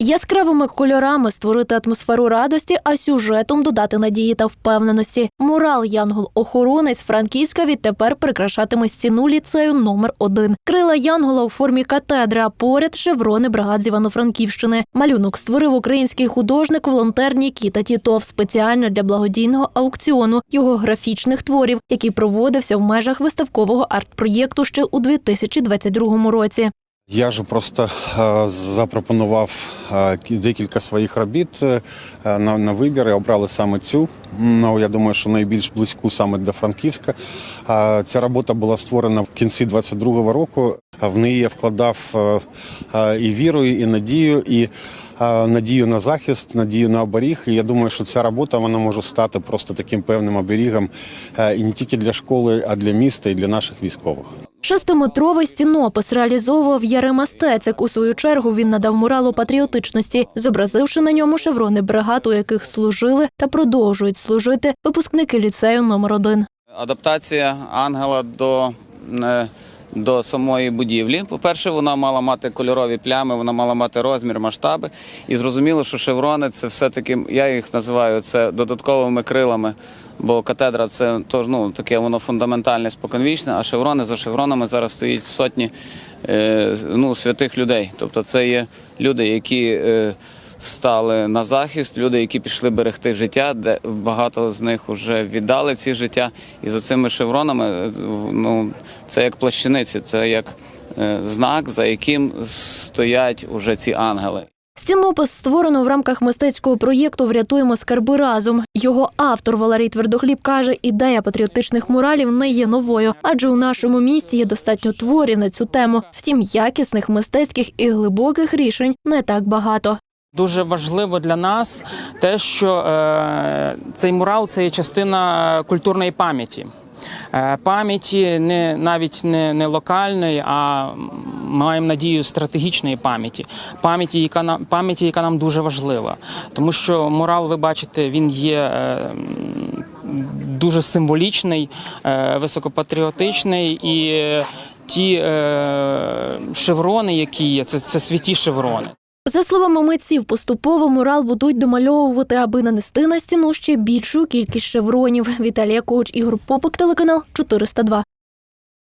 Яскравими кольорами створити атмосферу радості, а сюжетом додати надії та впевненості. Мурал Янгол-охоронець Франківська відтепер прикрашатиме стіну ліцею номер 1 Крила Янгола у формі катедри, а поряд шеврони бригад з Івано-Франківщини. Малюнок створив український художник, волонтер Нікіта Тітов спеціально для благодійного аукціону його графічних творів, який проводився в межах виставкового арт-проєкту ще у 2022 році. Я ж просто е, запропонував е, декілька своїх робіт е, на, на вибір і обрали саме цю. Ну, я думаю, що найбільш близьку саме для Франківська. Ця робота була створена в кінці 22-го року. В неї я вкладав і віру, і надію, і надію на захист, надію на оберіг. І я думаю, що ця робота вона може стати просто таким певним оберігом і не тільки для школи, а для міста і для наших військових. Шестиметровий стінопис реалізовував Ярема Стецик. У свою чергу він надав муралу патріотичності, зобразивши на ньому шеврони бригад, у яких служили та продовжують служити випускники ліцею номер 1 Адаптація ангела до, е, до самої будівлі. По-перше, вона мала мати кольорові плями, вона мала мати розмір, масштаби. І зрозуміло, що шеврони це все-таки, я їх називаю це додатковими крилами. Бо катедра це ну, таке воно фундаментальне, споконвічне, а шеврони за шевронами зараз стоїть сотні е, ну, святих людей. Тобто це є люди, які е, стали на захист, люди, які пішли берегти життя, де багато з них вже віддали ці життя. І за цими шевронами ну, це як плащаниці, це як е, знак, за яким стоять уже ці ангели. Стінопис створено в рамках мистецького проєкту Врятуємо скарби разом. Його автор Валерій Твердохліб каже, ідея патріотичних муралів не є новою, адже у нашому місті є достатньо творів на цю тему. Втім, якісних мистецьких і глибоких рішень не так багато. Дуже важливо для нас те, що е, цей мурал це є частина культурної пам'яті. Е, пам'яті не навіть не, не локальної, а маємо надію стратегічної пам'яті. Пам'яті, яка нам пам'яті, яка нам дуже важлива. Тому що мурал, ви бачите, він є. Е, Дуже символічний, е, високопатріотичний і ті шеврони, які є, це, це святі шеврони. За словами митців, поступово мурал будуть домальовувати, аби нанести на стіну ще більшу кількість шевронів. Віталія Коч, Ігор Попик, телеканал 402.